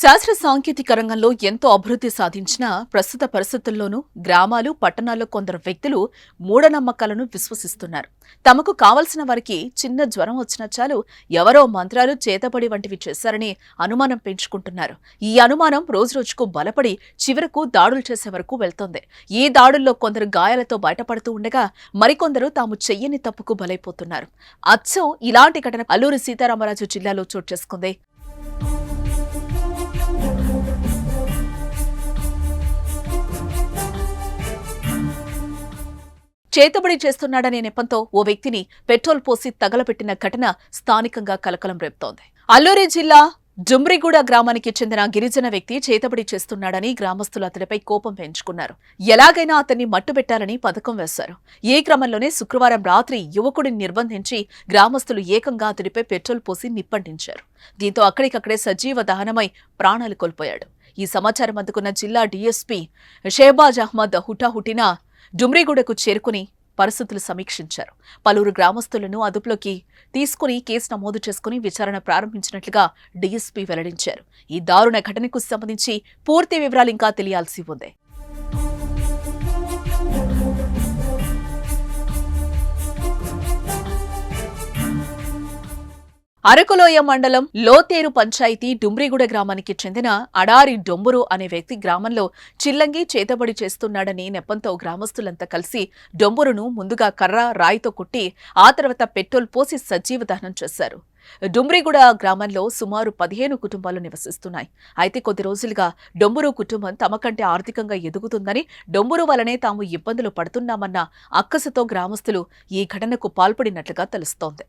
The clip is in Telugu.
శాస్త్ర సాంకేతిక రంగంలో ఎంతో అభివృద్ధి సాధించిన ప్రస్తుత పరిస్థితుల్లోనూ గ్రామాలు పట్టణాల్లో కొందరు వ్యక్తులు మూఢనమ్మకాలను విశ్వసిస్తున్నారు. తమకు కావలసిన వారికి చిన్న జ్వరం వచ్చినా చాలు ఎవరో మంత్రాలు చేతబడి వంటివి చేశారని అనుమానం పెంచుకుంటున్నారు. ఈ అనుమానం రోజురోజుకు బలపడి చివరకు దాడులు చేసే వరకు వెళ్తోంది. ఈ దాడుల్లో కొందరు గాయాలతో బయటపడుతూ ఉండగా మరికొందరు తాము చెయ్యని తప్పుకు బలైపోతున్నారు. అచ్చం ఇలాంటి ఘటన అల్లూరి సీతారామరాజు జిల్లాలో చోటు చేసుకుంది. చేతబడి చేస్తున్నాడనే నెపంతో ఓ వ్యక్తిని పెట్రోల్ పోసి తగలపెట్టిన ఘటన స్థానికంగా కలకలం రేపుతోంది. అల్లూరి జిల్లా జుమ్రిగూడ గ్రామానికి చెందిన గిరిజన వ్యక్తి చేతబడి చేస్తున్నాడని గ్రామస్తులు అతడిపై కోపం పెంచుకున్నారు. ఎలాగైనా అతన్ని మట్టుబెట్టాలని పథకం వేశారు. ఈ క్రమంలోనే శుక్రవారం రాత్రి యువకుడిని నిర్బంధించి గ్రామస్తులు ఏకంగా అతడిపై పెట్రోల్ పోసి నిప్పంటించారు. దీంతో అక్కడికక్కడే సజీవ దహనమై ప్రాణాలు కోల్పోయాడు. ఈ సమాచారం అందుకున్న జిల్లా డీఎస్పీ షేబాజ్ అహ్మద్ హుటాహుటిన డుమ్రిగూడకు చేరుకుని పరిస్థితులు సమీక్షించారు. పలువురు గ్రామస్తులను అదుపులోకి తీసుకుని కేసు నమోదు చేసుకుని విచారణ ప్రారంభించినట్లుగా డీఎస్పీ వెల్లడించారు. ఈ దారుణ ఘటనకు సంబంధించి పూర్తి వివరాలు ఇంకా తెలియాల్సి ఉంది. అరకులోయ మండలం లోతేరు పంచాయతీ డుమ్రిగూడ గ్రామానికి చెందిన అడారి డొంబురు అనే వ్యక్తి గ్రామంలో చిల్లంగి చేతబడి చేస్తున్నాడని నెపంతో గ్రామస్తులంతా కలిసి డొంబురును ముందుగా కర్ర రాయితో కొట్టి ఆ తర్వాత పెట్రోల్ పోసి సజీవ దహనం చేశారు. డుమ్రిగూడ గ్రామంలో సుమారు పదిహేను కుటుంబాలు నివసిస్తున్నాయి. అయితే కొద్ది రోజులుగా డొంబురు కుటుంబం తమ కంటే ఆర్థికంగా ఎదుగుతుందని డొంబురు వలనే తాము ఇబ్బందులు పడుతున్నామన్న అక్కసతో గ్రామస్తులు ఈ ఘటనకు పాల్పడినట్లుగా తెలుస్తోంది.